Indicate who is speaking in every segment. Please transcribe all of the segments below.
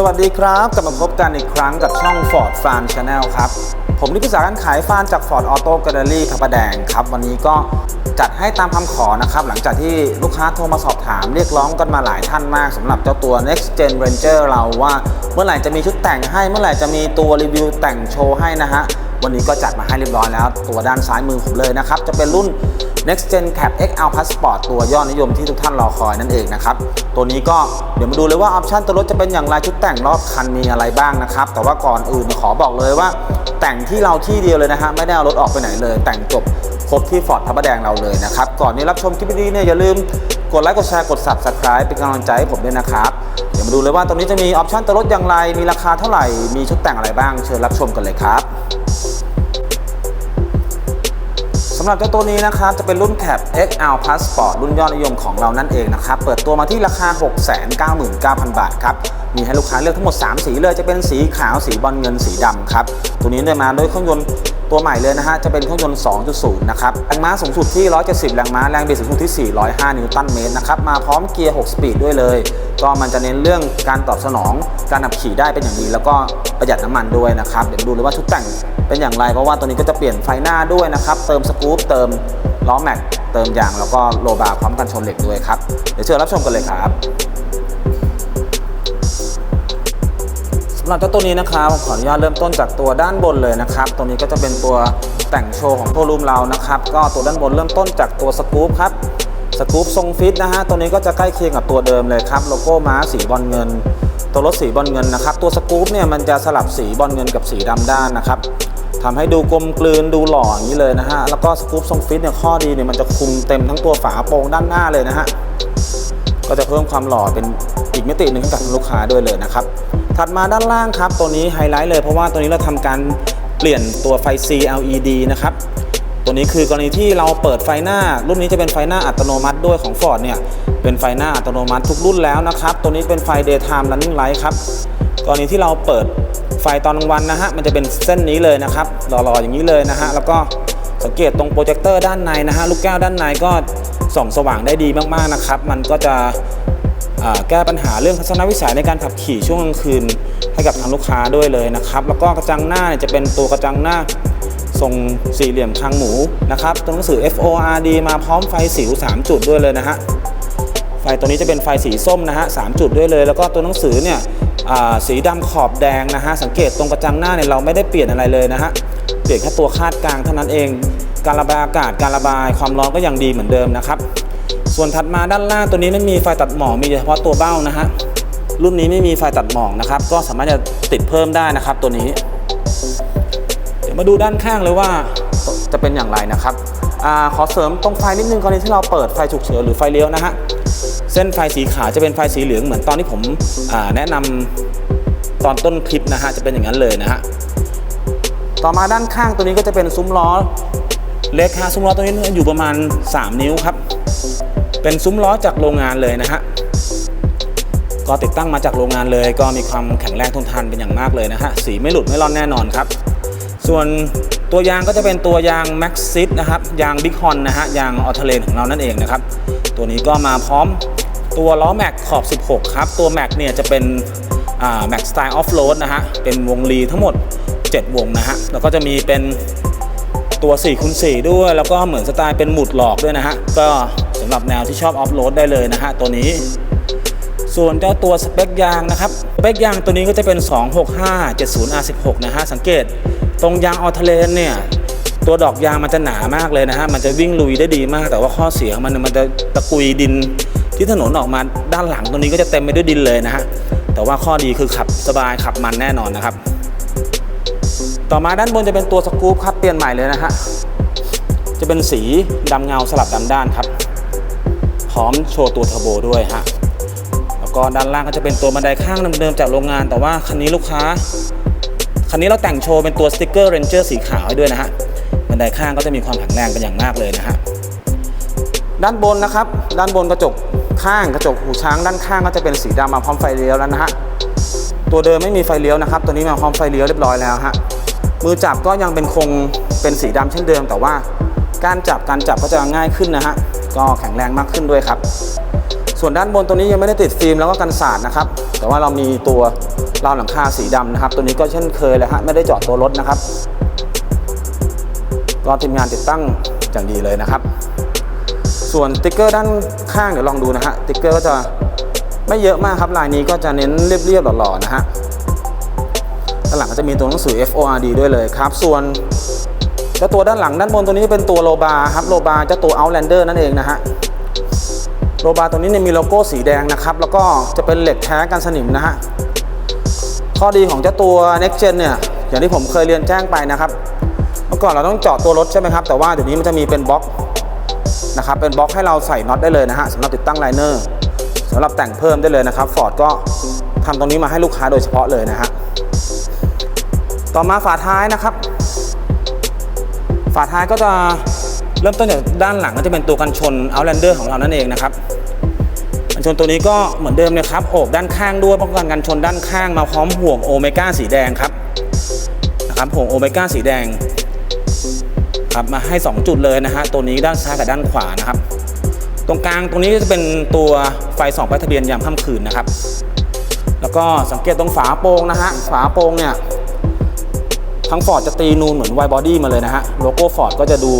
Speaker 1: สวัสดีครับ กลับมาพบกันอีกครั้งกับช่อง Ford Fan Channel ครับ ผมนิติสาสตร์การขายฟานจาก Ford Auto Gallery พระประแดงครับ วันนี้ก็จัดให้ตามคำขอนะครับ หลังจากที่ลูกค้าโทรมาสอบถามเรียกร้องกันมาหลายท่านมากสำหรับเจ้าตัว Next Gen Ranger เราว่า เมื่อไหร่จะมีชุดแต่งให้เมื่อไหร่จะมีตัวรีวิวแต่งโชว์ให้นะฮะ วันนี้ก็จัดมาให้เรียบร้อยแล้ว ตัวด้านซ้ายมือผมเลยนะครับ จะเป็นรุ่น Next Gen Cap XL Passport ตัวยอดนิยมที่ทุกท่านรอคอยนั่นเองนะครับ ตัวนี้ก็เดี๋ยวมาดูเลยว่าออปชันตัวรถจะเป็นอย่างไรชุดแต่งรอบคันมีอะไรบ้างนะครับ แต่ว่าก่อนอื่นขอบอกเลยว่า แต่งที่เราที่เดียวเลยนะฮะไม่ได้เอารถออกไปไหนเลย แต่งจบ ครบที่ฟอร์ดพระประแดงเราเลยนะครับ ก่อนนี้รับชมคลิปนี้เนี่ยอย่าลืมกดไลค์กดแชร์กด subscribe เป็นกำลังใจให้ผมด้วยนะครับ เดี๋ยวมาดูเลยว่าตรงนี้จะมีออปชันตัวรถอย่างไร มีราคาเท่าไหร่ มีชุดแต่งอะไรบ้าง เชิญรับชมกันเลยครับสำหรับเจ้าตัวนี้นะครับจะเป็นรุ่นแคป XL Passport รุ่นยอดนิยมของเรานั่นเองนะครับ เปิดตัวมาที่ราคา 699,000 บาทครับ มีให้ลูกค้าเลือกทั้งหมด 3 สีเลย จะเป็นสีขาว สีบอลเงิน สีดำครับ ตัวนี้ได้มาด้วยเครื่องยนต์ ตัวใหม่เลยนะฮะ จะเป็นเครื่องยนต์ 2.0 นะครับ แรงม้าสูงสุดที่ 170 แรงม้า แรงบิดสูงสุดที่ 405 นิวตันเมตรนะครับ มาพร้อมเกียร์ 6 สปีดด้วยเลย ก็มันจะเน้นเรื่องการตอบสนอง การขับขี่ได้เป็นอย่างดี แล้วก็ประหยัดน้ำมันด้วยนะครับ เดี๋ยวดูเลยว่าชุดแต่งเป็นอย่างไร เพราะว่าตัวนี้ก็จะเปลี่ยนไฟหน้าด้วยนะครับ เติมสกู๊ป เติมล้อแม็ก เติมยาง แล้วก็โลบาร์พร้อมกันชนเหล็กด้วยครับ เดี๋ยวเชิญรับชมกันเลยครับำหรับเจ้าตัวนี้นะครับผมขออนุญาตเริ่มต้นจากตัวด้านบนเลยนะครับ ตัวนี้ก็จะเป็นตัวแต่งโชว์ของโชว์รูมเรานะครับ ก็ตัวด้านบนเริ่มต้นจากตัวสกู๊ปครับสกู๊ปทรงฟิตนะฮะตัวนี้ก็จะใกล้เคียงกับตัวเดิมเลยครับโลโก้ม้าสีบอลเงิน ตัวรถสีบอลเงินนะครับ ตัวสกู๊ปเนี่ยมันจะสลับสีบอลเงินกับสีดำด้านนะครับทำให้ดูกลมกลืนดูหล่ออย่างนี้เลยนะฮะแล้วก็สกู๊ปทรงฟิตเนี่ยข้อดีเนี่ยมันจะคุมเต็มทั้งตัวฝาโปร่งด้านหน้าเลยนะฮะก็จะเพิ่มความหล่อเป็นอีกมิติหนึ่งให้กับลูกค้าด้วยเลยนะครับ ถัดมาด้านล่างครับตัวนี้ไฮไลท์เลยเพราะว่าตัวนี้เราทำการเปลี่ยนตัวไฟ CLED นะครับตัวนี้คือกรณีที่เราเปิดไฟหน้า รุ่นนี้จะเป็นไฟหน้าอัตโนมัติด้วยของ Ford เนี่ยเป็นไฟหน้าอัตโนมัติทุกรุ่นแล้วนะครับตัวนี้เป็นไฟ Daytime Running Light ครับกรณีที่เราเปิดไฟตอนกลางวันนะฮะมันจะเป็นเส้นนี้เลยนะครับหล่อๆอย่างนี้เลยนะฮะแล้วก็สังเกตตรงโปรเจคเตอร์ด้านในนะฮะลูกแก้วด้านในก็ส่องสว่างได้ดีมากๆนะครับ มันก็จะ แก้ปัญหาเรื่องทัศนวิสัยในการขับขี่ช่วงกลางคืนให้กับทางลูกค้าด้วยเลยนะครับ แล้วก็กระจังหน้าจะเป็นตัวกระจังหน้าทรงสี่เหลี่ยมคางหมูนะครับตัวหนังสือ FORD มาพร้อมไฟสิว 3 จุดด้วยเลยนะฮะไฟตัวนี้จะเป็นไฟสีส้มนะฮะสามจุดด้วยเลย แล้วก็ตัวหนังสือเนี่ยสีดำขอบแดงนะฮะสังเกตตรงกระจังหน้าเนี่ยเราไม่ได้เปลี่ยนอะไรเลยนะฮะเปลี่ยนแค่ตัวคาดกลางเท่านั้นเอง การระบายอากาศการระบายความร้อนก็ยังดีเหมือนเดิมนะครับ ส่วนถัดมาด้านล่างตัวนี้ไม่มีไฟตัดหมอกมีเฉพาะตัวเบ้านะฮะรุ่นนี้ไม่มีไฟตัดหมอกนะครับ ก็สามารถจะติดเพิ่มได้นะครับตัวนี้ เดี๋ยวมาดูด้านข้างเลยว่าจะเป็นอย่างไรนะครับอขอเสริมตรงไฟนิดนึงกรณีที่เราเปิดไฟฉุกเฉินหรือไฟเลี้ยวนะฮะเส้นไฟสีขาวจะเป็นไฟสีเหลืองเหมือนตอนที่ผมแนะนำตอนต้นคลิปนะฮะจะเป็นอย่างนั้นเลยนะฮะต่อมาด้านข้างตัวนี้ก็จะเป็นซุ้มล้อเล็กฮะซุ้มล้อตัวนี้อยู่ประมาณ 3 นิ้วครับ เป็นซุ้มล้อจากโรงงานเลยนะฮะก็ติดตั้งมาจากโรงงานเลย ก็มีความแข็งแรงทนทานเป็นอย่างมากเลยนะฮะสีไม่หลุดไม่ร่อนแน่นอนครับ ส่วนตัวยางก็จะเป็นตัวยาง Maxxis นะครับยาง Big Horn นะฮะยางออเทเลนของเรานั่นเองนะครับ ตัวนี้ก็มาพร้อมตัวล้อแม็กขอบ 16 ครับ ตัวแม็กเนี่ยจะเป็นแม็กสไตล์ออฟโรดนะฮะเป็นวงรีทั้งหมด 7 วงนะฮะแล้วก็จะมีเป็นตัว4คูณ4ด้วย แล้วก็เหมือนสไตล์เป็นหมุดหลอกด้วยนะฮะก็ำหรับแนวที่ชอบออฟโรดได้เลยนะฮะตัวนี้ ส่วนเจ้าตัวสเปคยางนะครับสเปคยางตัวนี้ก็จะเป็น 265 70 R16 นะฮะสังเกตตรงยางออทเลนเนี่ยตัวดอกยางมันจะหนามากเลยนะฮะมันจะวิ่งลุยได้ดีมาก แต่ว่าข้อเสียมันมันจะตะกุยดินที่ถนนออกมาด้านหลังตรงนี้ก็จะเต็มไปด้วยดินเลยนะฮะแต่ว่าข้อดีคือขับสบายขับมันแน่นอนนะครับ ต่อมาด้านบนจะเป็นตัวสกู๊ปครับเปลี่ยนใหม่เลยนะฮะจะเป็นสีดำเงาสลับดำด้านครับ ร้อมโชว์ตัวเทอร์โบด้วยฮะแล้วก็ด้านล่างก็จะเป็นตัวบันไดข้างเดิมๆจากโรงงาน แต่ว่าคันนี้ลูกค้า คันนี้เราแต่งโชว์เป็นตัวสติกเกอร์เรนเจอร์สีขาวให้ด้วยนะฮะบันไดข้างก็จะมีความแข็งแรงเป็นอย่างมากเลยนะฮะด้านบนนะครับ ด้านบนกระจกข้างกระจกหูช้างด้านข้างก็จะเป็นสีดำมาพร้อมไฟเลี้ยวแล้วนะฮะตัวเดิมไม่มีไฟเลี้ยวนะครับ ตัวนี้มาพร้อมไฟเลี้ยวเรียบร้อยแล้วฮะมือจับก็ยังเป็นคงเป็นสีดำเช่นเดิม แต่ว่าการจับการจับก็จะง่ายขึ้นนะฮะ ก็แข็งแรงมากขึ้นด้วยครับ ส่วนด้านบนตัวนี้ยังไม่ได้ติดฟิล์มแล้วก็กันสาดนะครับ แต่ว่าเรามีตัวราวหลังคาสีดำนะครับ ตัวนี้ก็เช่นเคยเลยฮะไม่ได้เจาะตัวรถนะครับ ก็ทีมงานติดตั้งอย่างดีเลยนะครับ ส่วนติ๊กเกอร์ด้านข้างเดี๋ยวลองดูนะฮะติ๊กเกอร์ก็จะไม่เยอะมากครับลายนี้ก็จะเน้นเรียบๆหล่อๆนะฮะด้านหลังก็จะมีตัวหนังสือ FORD ด้วยเลยครับ ส่วน เจ้าตัวด้านหลังด้านบนตัวนี้เป็นตัวโลบาครับโลบาเจ้าตัว Outlander นั่นเองนะฮะโลบาตัวนี้เนี่ยมีโลโก้สีแดงนะครับ แล้วก็จะเป็นเหล็กแท้กันสนิมนะฮะข้อดีของเจ้าตัว Next Gen เนี่ยอย่างที่ผมเคยเรียนแจ้งไปนะครับ เมื่อก่อนเราต้องเจาะตัวรถใช่ไหมครับ แต่ว่าเดี๋ยวนี้มันจะมีเป็นบล็อกนะครับเป็นบล็อกให้เราใส่น็อตได้เลยนะฮะสำหรับติดตั้งไลเนอร์สำหรับแต่งเพิ่มได้เลยนะครับฟอร์ดก็ทำตรงนี้มาให้ลูกค้าโดยเฉพาะเลยนะฮะต่อมาฝาท้ายนะครับ ฝาท้ายก็จะเริ่มต้นจากด้านหลังก็จะเป็นตัวกันชน Outlander ของเรานั่นเองนะครับกันชนตัวนี้ก็เหมือนเดิมเลยครับโอบด้านข้างด้วยป้องกันกันชนด้านข้างมาพร้อมห่วงโอเมก้าสีแดงครับนะครับห่วงโอเมก้าสีแดงครับมาให้ 2 จุดเลยนะฮะตัวนี้ด้านซ้ายกับด้านขวานะครับ ตรงกลางตรงนี้จะเป็นตัวไฟสองป้ายทะเบียนยามค่ำคืนนะครับ แล้วก็สังเกตตรงฝาโปรงนะฮะฝาโปรงเนี่ย ทั้งฟอร์ดจะตีนูนเหมือนไวบอดี้มาเลยนะฮะโลโก้ฟอร์ดก็จะดู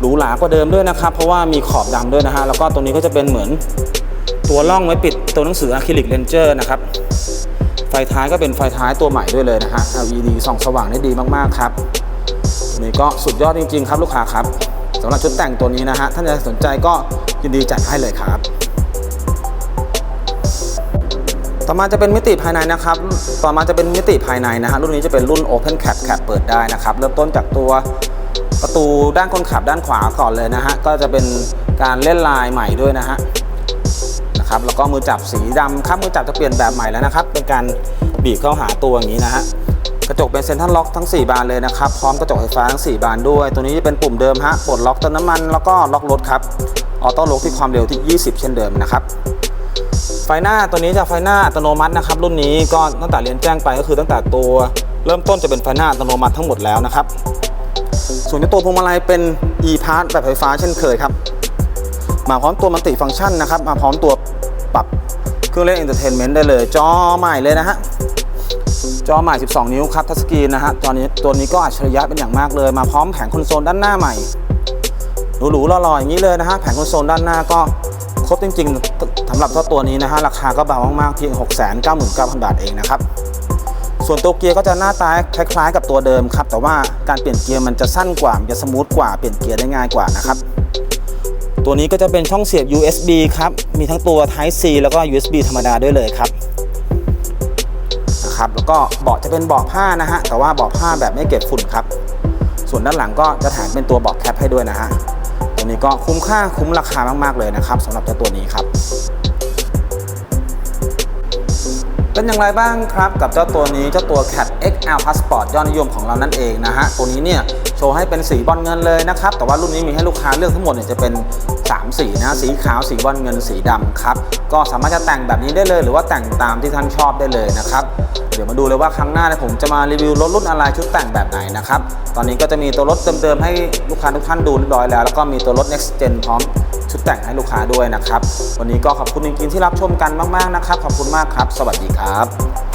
Speaker 1: หรูหรากว่าเดิมด้วยนะครับ เพราะว่ามีขอบดำด้วยนะฮะแล้วก็ตรงนี้ก็จะเป็นเหมือนตัวล่องไว้ปิดตัวหนังสืออะคริลิกเลนเจอร์นะครับไฟท้ายก็เป็นไฟท้ายตัวใหม่ด้วยเลยนะฮะ LED ส่องสว่างได้ดีมากๆครับนี้ก็สุดยอดจริงๆ ครับลูกค้าครับสำหรับชุดแต่งตัวนี้นะฮะท่านใดสนใจก็ยินดีจัดให้เลยครับ ต่อมาจะเป็นมิติภายในนะครับ ต่อมาจะเป็นมิติภายในนะฮะรุ่นนี้จะเป็นรุ่น Open Cap Cap เปิดได้นะครับ เริ่มต้นจากตัวประตูด้านคนขับด้านขวาก่อนเลยนะฮะ ก็จะเป็นการเล่นลายใหม่ด้วยนะฮะนะครับ แล้วก็มือจับสีดำครับมือจับจะเปลี่ยนแบบใหม่แล้วนะครับ เป็นการบีบเข้าหาตัวอย่างนี้นะฮะ กระจกเป็นเซ็นทรัลล็อกทั้ง 4 บานเลยนะครับ พร้อมกระจกไฟฟ้าทั้ง 4 บานด้วย ตัวนี้จะเป็นปุ่มเดิมฮะ ปลดล็อกเติมน้ำมัน แล้วก็ล็อกรถครับ ออโต้ล็อกที่ความเร็วที่ 20 เช่นเดิมนะครับ ไฟหน้าตัวนี้จะไฟหน้าอัตโนมัตินะครับ รุ่นนี้ก็ตั้งแต่เรียนแจ้งไปก็คือตั้งแต่ตัวเริ่มต้นจะเป็นไฟหน้าอัตโนมัติทั้งหมดแล้วนะครับ ส่วนในตัวพวงมาลัยเป็น e-part แบบไฟฟ้าเช่นเคยครับ มาพร้อมตัวมัลติฟังก์ชันนะครับ มาพร้อมตัวปรับเครื่องเล่นเอนเตอร์เทนเมนต์ได้เลย จอใหม่เลยนะฮะจอใหม่ 12 นิ้วครับทัชสกรีนนะฮะจอนี้ตัวนี้ก็อัจฉริยะเป็นอย่างมากเลย มาพร้อมแผงคอนโซลด้านหน้าใหม่หรูๆล่อๆอย่างนี้เลยนะฮะแผงคอนโซลด้านหน้าก็ บจริงๆสำหรับเจ้าตัวนี้นะฮะราคาก็เบามากๆเพียง 699,000 บาทเองนะครับ ส่วนตัวเกียร์ก็จะหน้าตาคล้ายๆ กับตัวเดิมครับแต่ว่าการเปลี่ยนเกียร์มันจะสั้นกว่าจะสมูทกว่าเปลี่ยนเกียร์ได้ง่ายกว่านะครับตัวนี้ก็จะเป็นช่องเสียบ USB ครับ มีทั้งตัว Type C แล้วก็ USB ธรรมดาด้วยเลยครับ นะครับ แล้วก็เบาะจะเป็นเบาะผ้านะฮะ แต่ว่าเบาะผ้าแบบไม่เก็บฝุ่นครับ ส่วนด้านหลังก็จะแถมเป็นตัวเบาะแคปให้ด้วยนะฮะ ตัวนี้ก็คุ้มค่าคุ้มราคามากๆเลยนะครับสำหรับเจ้าตัวนี้ครับเป็นอย่างไรบ้างครับกับเจ้าตัวนี้เจ้าตัว Cat XL Passport ยอดนิยมของเรานั่นเองนะฮะตัวนี้เนี่ยโชว์ให้เป็นสีบอลเงินเลยนะครับ แต่ว่ารุ่นนี้มีให้ลูกค้าเลือกทั้งหมดเนี่ยจะเป็น 3 สีนะ สีขาว สีบอลเงิน สีดำครับ ก็สามารถจะแต่งแบบนี้ได้เลย หรือว่าแต่งตามที่ท่านชอบได้เลยนะครับ เดี๋ยวมาดูเลยว่าครั้งหน้าเนี่ยผมจะมารีวิวรถรุ่นอะไรชุดแต่งแบบไหนนะครับ ตอนนี้ก็จะมีตัวรถเดิมๆให้ลูกค้าทุกท่านดูเรียบร้อยแล้ว แล้วก็มีตัวรถ next gen พร้อมชุดแต่งให้ลูกค้าด้วยนะครับ วันนี้ก็ขอบคุณจริงๆที่รับชมกันมากๆนะครับ ขอบคุณมากครับ สวัสดีครับ